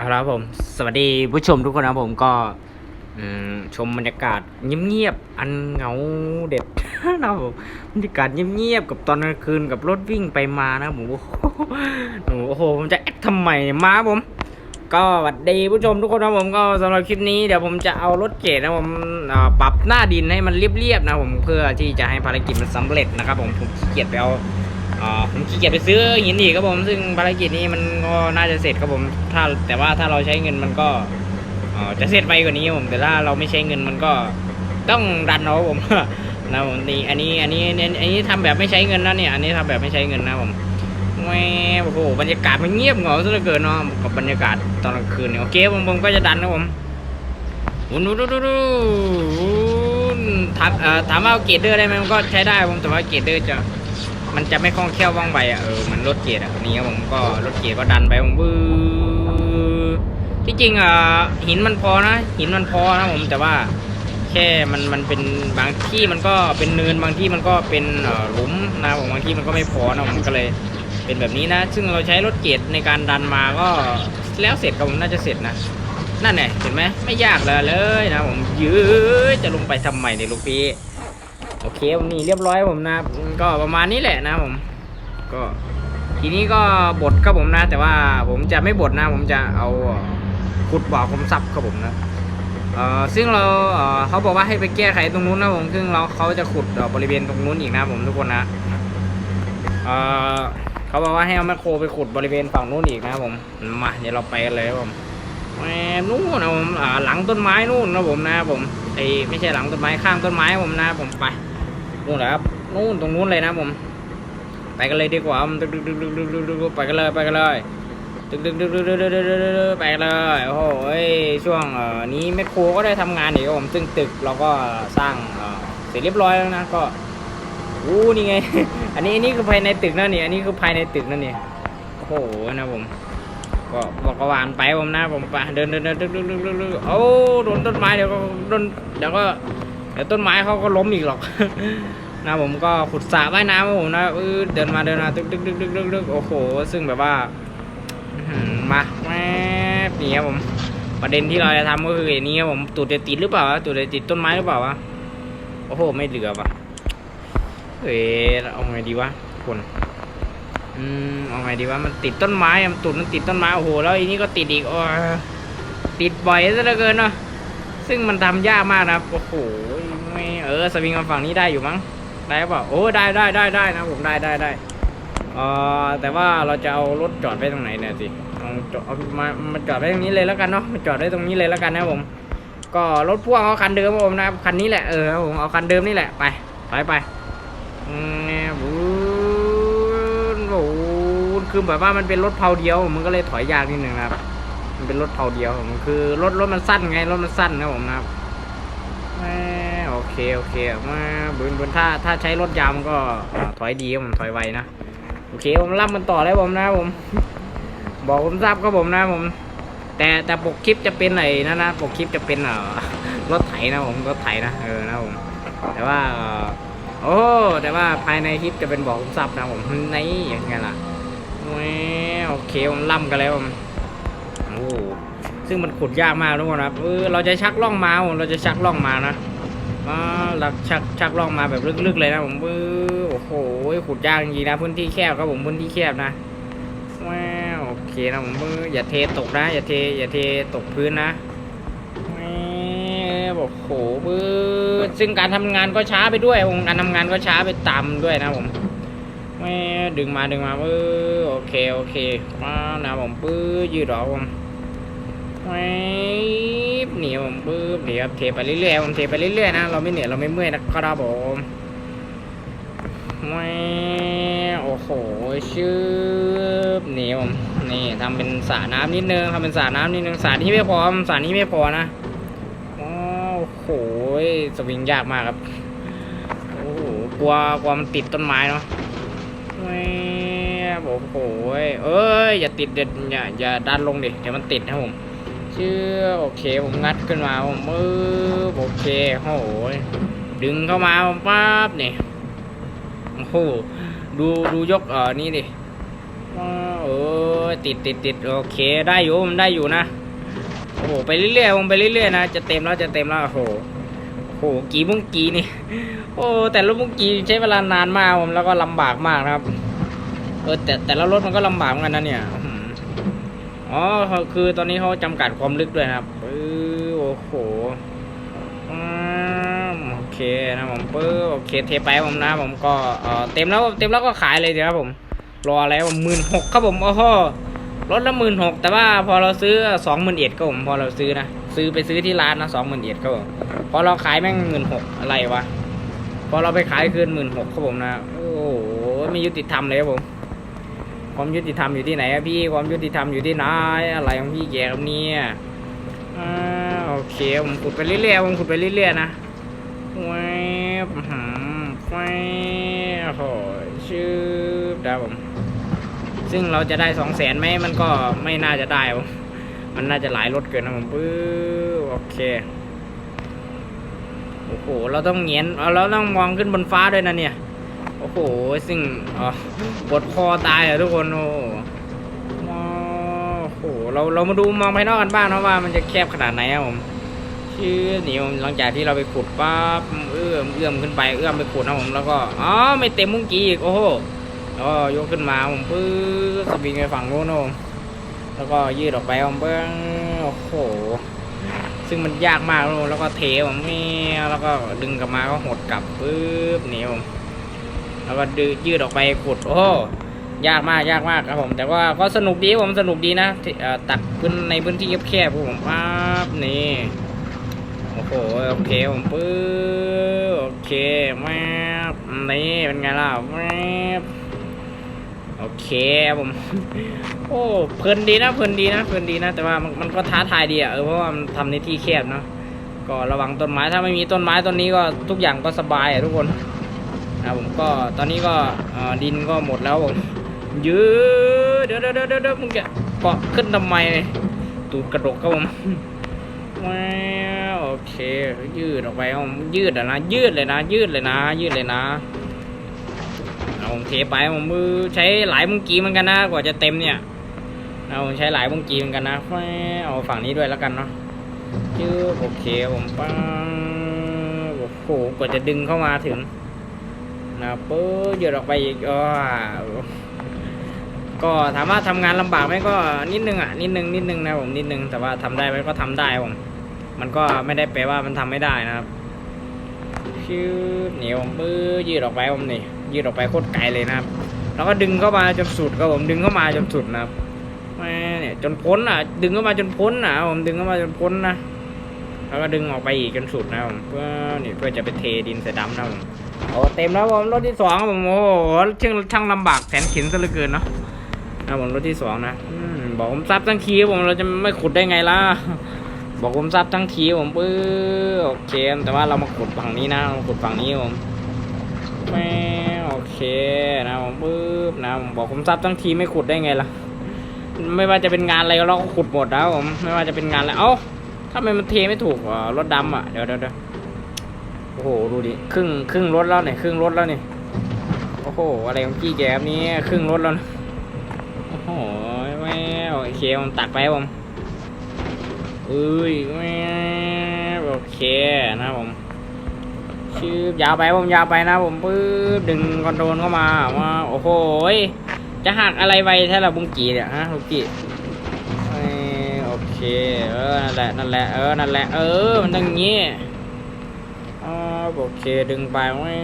เอาละครับผม สวัสดีผู้ชมทุกคนนะผมก็ชมบรรยากาศเงียบๆอันเหงาเด็ดนะผมบรรยากาศเงียบๆกับตอนกลางคืนกับรถวิ่งไปมานะผมโอ้โหโอ้โหผมจะแอคทำไมมาผม ก็สวัสดีผู้ชมทุกคนนะผมก็สำหรับคลิปนี้เดี๋ยวผมจะเอารถเกรดนะผมปรับหน้าดินให้มันเรียบๆนะผมเพื่อที่จะให้ภารกิจมันสำเร็จนะครับผมผมขี้เกียจไปเอา อ่าผมขี้เกียจไปซื้อหินอีกครับผม ซึ่งภารกิจนี้มันก็น่าจะเสร็จครับผม ถ้าแต่ว่าถ้าเราใช้เงินมันก็อ่อจะเสร็จไปกว่านี้ครับผม แต่ถ้าเราไม่ใช้เงินมันก็ต้องดันเอาครับผมนะผมนี่อันนี้อันนี้อันนี้อันนี้ทำแบบไม่ใช้เงินนะเนี่ยอันนี้ทำแบบไม่ใช้เงินนะผมแหวโอ้โหบรรยากาศมันเงียบเหงาซะเหลือเกินเนาะกับบรรยากาศตอนกลางคืนเนี่ยโอเคผมผมก็จะดันนะผมดูดูดูดูถามเอ่อถามว่าเกรดเดอร์ได้ไหมมันก็ใช้ได้ผมแต่ว่าเกรดเดอร์จะ มันจะไม่คล่องแคล่วว่องไวอะเออมันรถเกียร์อะนี่ครับผมก็รถเกียร์ก็ดันไปผมบื้อที่จริงอะหินมันพอนะ หินมันพอนะผมแต่ว่า แค่มันมันเป็นบางที่มันก็เป็นเนินบางที่มันก็เป็นหลุมนะผมบางที่มันก็ไม่พอนะผมก็เลยเป็นแบบนี้นะ ซึ่งเราใช้รถเกียร์ในการดันมาก็แล้วเสร็จครับผมน่าจะเสร็จนะนั่นไงเห็นไหมไม่ยากเลยเลยนะผมยื้อจะลงไปทำใหม่ในยลูกพี่ โอเคผมนี่เรียบร้อยผมนะก็ประมาณนี้แหละนะผม ก็ทีนี้ก็บดครับผมนะ แต่ว่าผมจะไม่บดนะ ผมจะเอาขุดบ่อผมซับครับผมนะเอ่อซึ่งเราเอ่อเขาบอกว่าให้ไปแก้ไขตรงนู้นนะผมซึ่งเราเขาจะขุดบริเวณตรงนู้นอีกนะผมทุกคนนะเอ่อเขาบอกว่าให้เอาแมคโครไปขุดบริเวณฝั่งนู้นอีกนะผมมาเดี๋ยวเราไปกันเลยครับผมแหมนู่นนะผมอ่าหลังต้นไม้นู่นนะผมนะผมไอไม่ใช่หลังต้นไม้ข้างต้นไม้ผมนะผมไป นู่นแหละครับนู่นตรงนู้นเลยนะผมไปกันเลยดีกว่าดึกดึกดึกดึกดึกดึกดึกไปกันเลยไปกันเลยดึกดึกดึกดึกดึกดึกดึกไปกันเลยโอ้โหช่วงนี้เม็ดโครก็ได้ทำงานอีกผมซึ่งตึกเราก็สร้างเสร็จเรียบร้อยแล้วนะก็อู้นี่ไง อันนี้อันนี้คือภายในตึกนั่นนี่อันนี้คือภายในตึกนั่นนี่โอ้โหนะผมก็บอกกวานไปผมนะผมไปเดินเดินเดินดึกดึกดึกดึกโอ้โดนต้นไม้เดี๋ยวก็โดนเดี๋ยวก็ เดี๋ยวต้นไม้เขาก็ล้มอีกหรอกนะผมก็ขุดสระว่ายน้ำผมนะเดินมาเดินมาดึกดึกดึกดึกดึกดึกโอ้โห ซึ่งแบบว่ามาแม่นี่ครับผม ประเด็นที่เราจะทำก็คืออันนี้ครับผมตูดจะติดหรือเปล่าตูดจะติดต้นไม้หรือเปล่าวะโอ้โห ไม่เหลือว่ะเอ้ยเอาไงดีวะคนอืมเอาไงดีวะมันติดต้นไม้มันตูดมันติดต้นไม้โอ้โหแล้วอันนี้ก็ติดอีกอ้ยติดบ่อยซะเหลือเกินเนาะ ซึ่งมันทำยากมากนะครับ โอ้โหไม่เออสวิงมาฝั่งนี้ได้อยู่มั้ง ได้เปล่าโอ้ได้ได้ได้ได้นะผมได้ได้ได้เออแต่ว่าเราจะเอารถจอดไว้ตรงไหนเนี่ยสิเอาจอดเอามามาจอดไว้ตรงนี้เลยแล้วกันเนาะมาจอดไว้ตรงนี้เลยแล้วกันนะผม ก็รถพ่วงเอาคันเดิมผมนะครับคันนี้แหละเออผมเอาคันเดิมนี่แหละไปไปไปอืมบูนบูนคือแบบว่ามันเป็นรถเพาเดียวมันก็เลยถอยยากนิดนึงนะครับ มันเป็นรถเผาเดียวผมคือรถรถมันสั้นไงรถมันสั้นนะผมนะครับโอเคโอเคมาบืนบืนถ้าถ้าใช้รถยาวมันก็ถอยดีผมถอยไวนะโอเคผมรับมันต่อแล้วผมนะผม บอกผมทราบครับผมนะผม แต่แต่ปกคลิปจะเป็นไหนนะนะปกคลิปจะเป็นเอ่อรถไถนะผมรถไถนะเออนะผมแต่ว่าโอ้แต่ว่าภายในคลิปจะเป็นบอกผมทราบนะผมในอย่างไงล่ะโอเคผมล่ำกันแล้วผม ซึ่งมันขุดยากมากทุกคนครับเออเราจะชักล่องมาผมเราจะชักล่องมานะอ่าเราชักชักล่องมาแบบลึกๆเลยนะผมเออโอ้โหขุดยากจริงๆนะพื้นที่แคบครับผมพื้นที่แคบนะว้าวโอเคนะผมเอออย่าเทตกนะ อย่าเทอย่าเทตกพื้นนะแม่โอ้โหเออซึ่งการทำงานก็ช้าไปด้วยผมการทำงานก็ช้าไปตามด้วยนะผมแม่ดึงมาดึงมาเออโอเคโอเคมานะผมปื้อยืดออผม แม่เหนียวผมปื้อเดี๋ยวเทไปเรื่อยๆผมเทไปเรื่อยๆนะเราไม่เหนื่อยเราไม่เมื่อยนะครับผมแม่โอ้โหชื่อนี่ผมนี่ทำเป็นสระน้ำนิดนึงทำเป็นสระน้ำนิดนึงสระนี้ไม่พอสระนี้ไม่พอนะโอ้โหสวิงยากมากครับโอ้โหกลัวกลัวมันติดต้นไม้เนาะแม่โอ้โหเอ้ยอย่าติดเด็ดอย่าอย่าดันลงดิเดี๋ยวมันติดนะผม ชื่อโอเคผมงัดขึ้นมาผมเออโอเคโอ้โหดึงเข้ามาผมปั๊บนี่โอ้โหดูดูยกเออนี่ดิเออติดติดติดโอเคได้อยู่มันได้อยู่นะโอ้โหไปเรื่อยๆวงไปเรื่อยๆนะจะเต็มแล้วจะเต็มแล้วโอ้โหโอ้โหกี่มุ้งกี่นี่โอ้แต่รถมุ้งกี่ใช้เวลานานมากผมแล้วก็ลำบากมากนะครับเออแต่แต่ละรถมันก็ลำบากเหมือนกันนะเนี่ย อ๋อคือตอนนี้เขาจำกัดความลึกด้วยนะครับเออโอ้โหโอเคนะผมปื้อโอเคเทไปผมนะผมก็เออเต็มแล้วเต็มแล้วก็ขายเลยเดี๋ยวครับผม รออะไรวะหมื่นหกครับผมโอ้โหรถละหมื่นหกแต่ว่าพอเราซื้อสองหมื่นเอ็ดก็ผมพอเราซื้อนะซื้อไปซื้อที่ร้านนะสองหมื่นเอ็ดก็ผมพอเราขายแม่งหมื่นหกอะไรวะพอเราไปขายคืนหมื่นหกครับผมนะโอ้โหไม่ยุติธรรมเลยครับผม ความยุติธรรมอยู่ที่ไหนอะพี่ความยุติธรรมอยู่ที่ไหนอะไรของพี่แกครับเนี่ยโอเคผมขุดไปเรื่อยๆผมขุดไปเรื่อยๆนะแวบอื้อหืมแวบโอ้โหชื่อดาวผมซึ่งเราจะได้สองแสนไหมมันก็ไม่น่าจะได้ผมมันน่าจะหลายรถเกินนะผมปื้อโอเคโอ้โหเราต้องเงียนเราต้องมองขึ้นบนฟ้าด้วยนะเนี่ย โอ้โหซึ่งอ๋อปวดคอตายอะทุกคนโอ้โหเราเรามาดูมองภายนอกกันบ้างนะว่ามันจะแคบขนาดไหนครับผมชื่อนี่ผมหลังจากที่เราไปขุดปั๊บเอื้อมเอื้อมขึ้นไปเอื้อมไปขุดนะผมแล้วก็อ๋อไม่เต็มมุ้งกี้อีกโอ้โหแล้วก็ยกขึ้นมาผมปื้อสวิงไปฝั่งโน้นนะผมแล้วก็ยืดออกไปผมเบิ้งโอ้โหซึ่งมันยากมากนะผมแล้วก็เทผมนี่แล้วก็ดึงกลับมาก็หดกลับปึ๊บนี่ผม แล้วก็ดืยืดออกไปขุดโอ้โหยากมากยากมากครับผม แต่ว่าก็สนุกดีผมสนุกดีนะตักพื้นในพื้นที่แคบๆผมปั๊บนี่โอ้โหโอเคผมปึ๊บโอเคแม่นี่เป็นไงล่ะแม่โอเคผม โอ้เพลินดีนะเพลินดีนะเพลินดีนะ แต่ว่ามันก็ท้าทายดีอะเออเพราะว่ามันทำในที่แคบเนาะก็ระวังต้นไม้ถ้าไม่มีต้นไม้ต้นนี้ก็ทุกอย่างก็สบายอะทุกคน นะผมก็ตอนนี้ก็ดินก็หมดแล้วผมยืดเดี๋ยวเดี๋ยวเดี๋ยวเดี๋ยวมึงจะเกาะขึ้นทำไมตูดกระดกครับผมโอเค ยืดออกไปครับผมยืดอะนะ ยืดเลยนะ ยืดเลยนะ ยืดเลยนะเอาผมเทไปผมมือใช้หลายมุงกีเหมือนกันนะกว่าจะเต็มเนี่ยเอาผมใช้หลายมุงกีเหมือนกันนะเอาฝั่งนี้ด้วยแล้วกันเนาะจื้อโอเคผมปังโอ้โหกว่าจะดึงเข้ามาถึง นะปื้อยืดออกไปอีกอ๋อก็ถามว่าทำงานลำบากไหมก็นิดนึงอะนิดนึงนิดนึงนะผมนิดนึงแต่ว่าทำได้ไหมก็ทำได้ผมมันก็ไม่ได้แปลว่ามันทำไม่ได้นะครับชื่อเหนียวผมปื้อยืดออกไปผมนี่ยืดออกไปโคตรไกลเลยนะครับ แล้วก็ดึงเข้ามาจนสุดครับผมดึงเข้ามาจนสุดนะครับแม่เนี่ยจนพ้นอะ ดึงเข้ามาจนพ้นอะผมดึงเข้ามาจนพ้นนะแล้วก็ดึงออกไปอีกจนสุดนะผมเพื่อนี่เพื่อจะไปเทดินใส่ดำนะผม โอ้เต็มแล้วผมรถที่สองผมโอ้โหช่างช่างลำบากแสนเข็นซะเหลือเกินเนาะนะผมรถที่สองนะอบอกผมซับทั้งทีผมเราจะไม่ขุดได้ไงล่ะบอกผมซับทั้งทีผมปื้อโอเค แต่ว่าเรามาขุดฝั่งนี้นะมาขุดฝั่งนี้ผมแม่โอเคนะผมปื้บนะผมบอกผมซับทั้งทีไม่ขุดได้ไงล่ะไม่ว่าจะเป็นงานอะไรเราก็ขุดหมดนะผมไม่ว่าจะเป็นงานอะไรเอ้าถ้าไมมันเทไม่ถูกรถดำอะเดี๋ยวเดี๋ยว อ้โหดูดิครึ่งครึ่งรถแล้วเนี่ยครึ่งรถแล้วเนี่ยโอ้โหอะไรของพี่แกบนี้ครึ่งรถแล้วนะโอ้โหแม่โอเคผมตักไปผมอุ้ยแม่โอเคนะผมชื่อยาวไปผมยาวไปนะผมปื๊บดึงคอนโทรลเข้ามาว่าโอ้โหจะหักอะไรไวแท้ละบุงกีเนี่ยฮะบุงกีโอเคเออนั่นแหละนั่นแหละเออนั่นแหละเออมันต้องอย่างงี้อ๋อ โอเคดึงไปแม่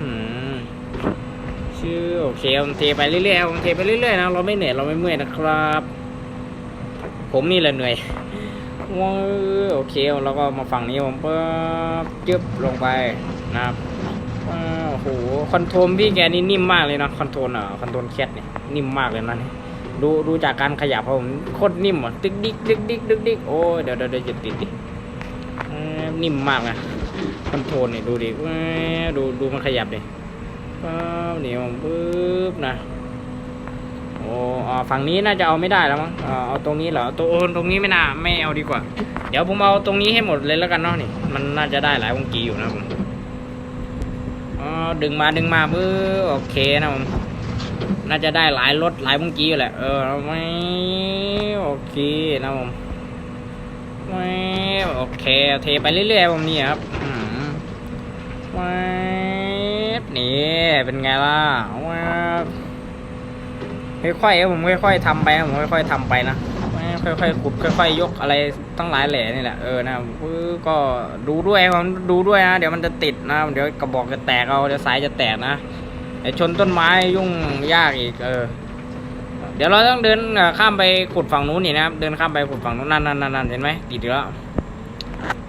หืมชื่อโอเคผมเทไปเรื่อยๆผมเทไปเรื่อยๆนะเราไม่เหนื่อยเราไม่เมื่อยนะครับ ผมนี่แหละเหนื่อยว้าโอเคแล้วก็มาฝั่งนี้ผมปั๊บจึ๊บลงไปนะครับโอ้โหคอนโทรลพี่แกนี่นิ่มมากเลยนะคอนโทรลอะคอนโทรลแคทเนี่ยนิ่มมากเลยนะนี่ดูดูจากการขยับผมโคตรนิ่มอะติ๊กดิ๊กดิ๊กดิ๊กดิ๊กดิ๊กโอ้ยเดี๋ยวเดี๋ยวจะติดดินิ่มมากนะ อนโทรลนี่ดูดิแหม่ดูดูมันขยับดิปั๊บนี่ผมปึ๊บนะโอ้อ่าฝั่งนี้น่าจะเอาไม่ได้แล้วมั้งเอาตรงนี้เหรอตัวตรงนี้ไม่น่าไม่เอาดีกว่า เดี๋ยวผมเอาตรงนี้ให้หมดเลยแล้วกันเนาะนี่ มันน่าจะได้หลายวงกีอยู่นะผมดึงมาดึงมาเบื้อโอเคนะผมน่าจะได้หลายรถหลายเมื่อกี้อยู่แหละเออไม่โอเคนะผมไม่โอเคเทไปเรื่อยๆผมนี่ครับ อืมไม่นี่เป็นไงล่ะว้าวค่อยๆผมค่อยๆทำไปนะผมค่อยๆทำไปนะค่อยๆขุดค่อยๆยกอะไรตั้งหลายแหล่นี่แหละเออนะก็ดูด้วยผมดูด้วยนะเดี๋ยวมันจะติดนะเดี๋ยวกระบอกจะแตกเอาเดี๋ยวสายจะแตกนะไอชนต้นไม้ยุ่งยากอีกเออ เดี๋ยวเราต้องเดินข้ามไปขุดฝั่งนู้นนี่นะครับเดินข้ามไปขุดฝั่งนู้นนั่นนั่นนั่นเห็นไหมติดแล้ว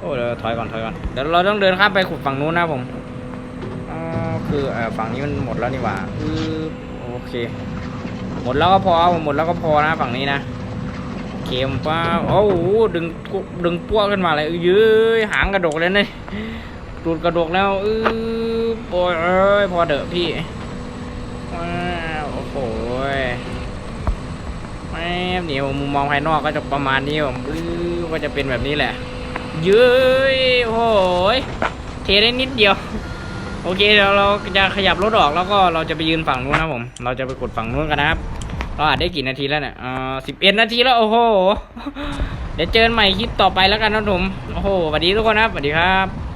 โอ้เดี๋ยวถอยก่อนถอยก่อนเดี๋ยวเราต้องเดินข้ามไปขุดฝั่งนู้นนะผมอ๋อคือเออฝั่งนี้มันหมดแล้วนี่หว่าอือโอเค หมดแล้วก็พอหมดแล้วก็พอนะฝั่งนี้นะเกมป้าโอ้โหดึงดึงปั้วขึ้นมาเลยเยื้ยหางกระดกเลยเนี่ยตูดกระดกแล้วเออโอ้ยเอ้ยพอเดอะพี่ว้าวโอ้โหแม่เดี๋ยวมุมมองภายนอกก็จะประมาณนี้ผมบื้อก็จะเป็นแบบนี้แหละ ย้ยโอ้โหยเทได้นิดเดียว โอเคเดี๋ยวเราจะขยับรถออกแล้วก็เราจะไปยืนฝั่งนู้นนะผม เราจะไปกดฝั่งนู้นกันนะครับเราอาจได้กี่นาทีแล้วเนี่ยอ่าสิบเอ็ดนาทีแล้ว โอ้โห เดี๋ยวเจอกันใหม่คลิปต่อไปแล้วกันนะผม โอ้โหสวัสดีทุกคนนะสวัสดีครับ